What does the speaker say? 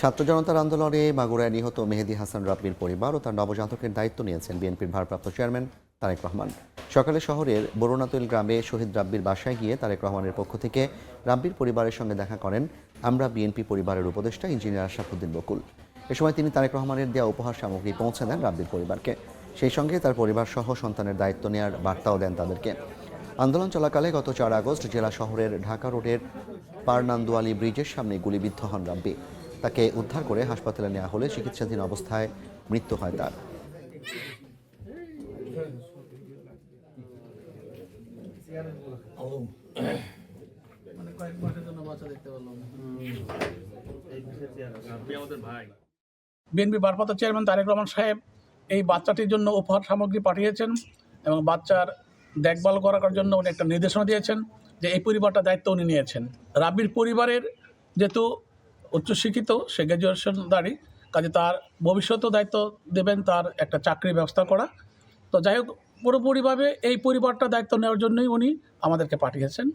ছাত্র জনতার আন্দোলনে মাগুরায় নিহত মেহেদি হাসান রাব্বির পরিবার ও তার নবজাতকের দায়িত্ব নিয়েছেন বিএনপির ভারপ্রাপ্ত চেয়ারম্যান তারেক রহমান। সকালে শহরের বরুণাতুল গ্রামে শহীদ রাব্বির বাসায় গিয়ে তারেক রহমানের পক্ষ থেকে রাব্বির পরিবারের সঙ্গে দেখা করেন আমরা বিএনপি পরিবারের উপদেষ্টা ইঞ্জিনিয়ার আশরাফুদ্দিন বকুল। এ সময় তিনি তারেক রহমানের দেওয়া উপহার সামগ্রী পৌঁছে দেন রাব্বির পরিবারকে। সেই সঙ্গে তার পরিবার সহ সন্তানের দায়িত্ব নেওয়ার বার্তাও দেন তাদেরকে। আন্দোলন চলাকালে গত চার আগস্ট জেলা শহরের ঢাকা রোডের পারনান্দুয়ালি ব্রিজের সামনে গুলিবিদ্ধ হন রাব্বি তাকে উদ্ধার করে হাসপাতালে নেওয়া হলে চিকিৎসাধীন অবস্থায় মৃত্যু হয় তার। বিএনপি ভারপ্রাপ্ত চেয়ারম্যান তারেক রহমান সাহেব এই বাচ্চাটির জন্য উপহার সামগ্রী পাঠিয়েছেন এবং বাচ্চার দেখভাল করার জন্য উনি একটা নির্দেশনা দিয়েছেন যে এই পরিবারটা দায়িত্ব উনি নিয়েছেন। রাবির পরিবারের যেহেতু উচ্চশিক্ষিত, সে গ্র্যাজুয়েশনদারি কাজে তার ভবিষ্যতেও দায়িত্ব দেবেন, তার একটা চাকরির ব্যবস্থা করা। তো যাই হোক, পুরোপুরিভাবে এই পরিবারটা দায়িত্ব নেওয়ার জন্যই উনি আমাদেরকে পাঠিয়েছেন।